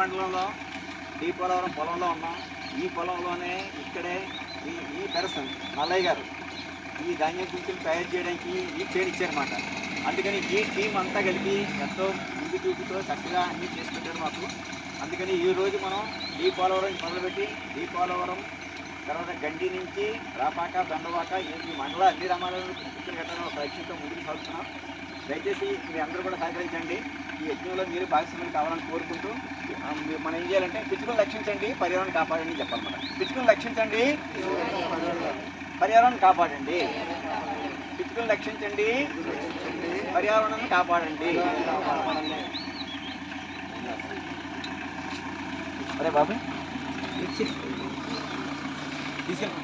మండలంలో డి పోలవరం పొలంలో ఉన్నాం. ఈ పొలంలోనే ఇక్కడే ఈ ఈ పెరసన్ నల్లయ్య గారు ఈ ధాన్యం కుంకులు తయారు చేయడానికి ఈ చేను ఇచ్చారన్నమాట. అందుకని ఈ టీం అంతా కలిపి ఎంతో ముందు చూపుతో చక్కగా అన్నీ చేసి పెట్టారు మాకు. అందుకని ఈ రోజు మనం ఈ పోలవరం మొదలుపెట్టి ఈ పోలవరం తర్వాత గండి నుంచి రాపాక దండవాక ఈ మండల అన్ని గ్రామాలను కుక్కలు కట్టడం ఒక లక్ష్యంతో ముందుకు సాగుతున్నాం. దయచేసి మీరు అందరూ కూడా సహకరించండి. ఈ యజ్ఞంలో మీరు భాగస్వామ్యం కావాలని కోరుకుంటూ మనం ఏం చేయాలంటే పిచ్చుకలు రక్షించండి పర్యావరణం కాపాడండి అని చెప్పాలన్నమాట. పిచ్చుకలు రక్షించండి పర్యావరణం కాపాడండి. పిచ్చుకలు రక్షించండి పర్యావరణాన్ని కాపాడండి. అరే బాబు. తీసుకెళ్ళి.